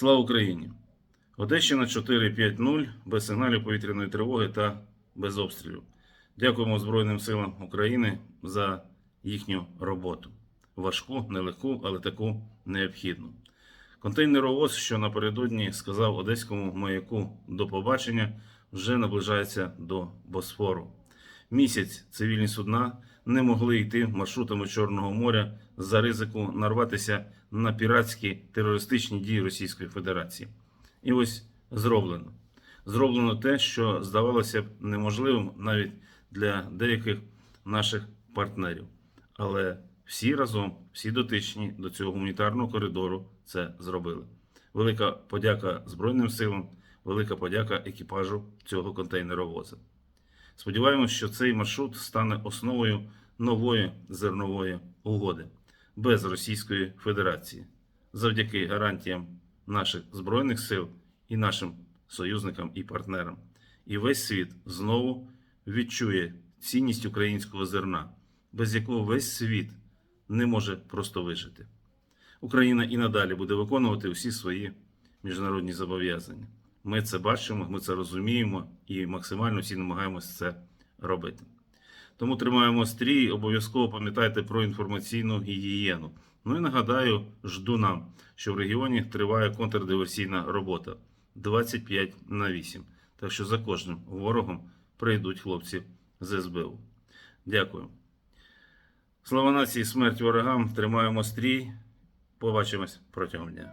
Слава Україні! Одещина 4-5-0 без сигналів повітряної тривоги та без обстрілів. Дякуємо Збройним силам України за їхню роботу. Важку, нелегку, але таку необхідну. Контейнеровоз, що напередодні сказав одеському маяку до побачення, вже наближається до Босфору. Місяць цивільні судна не могли йти маршрутами Чорного моря за ризику нарватися на піратські терористичні дії Російської Федерації. І ось зроблено. Зроблено те, що здавалося б неможливим навіть для деяких наших партнерів. Але всі разом, всі дотичні до цього гуманітарного коридору це зробили. Велика подяка Збройним силам, велика подяка екіпажу цього контейнеровоза. Сподіваємось, що цей маршрут стане основою нової зернової угоди без Російської Федерації завдяки гарантіям наших збройних сил і нашим союзникам і партнерам. І весь світ знову відчує цінність українського зерна, без якого весь світ не може просто вижити. Україна і надалі буде виконувати всі свої міжнародні зобов'язання. Ми це бачимо, ми це розуміємо і максимально всі намагаємося це робити. Тому тримаємо стрій, обов'язково пам'ятайте про інформаційну гігієну. Ну і нагадаю, жду нам, що в регіоні триває контрдиверсійна робота 25 на 8. Так що за кожним ворогом прийдуть хлопці з СБУ. Дякую. Слава нації, смерть ворогам! Тримаємо стрій. Побачимось протягом дня.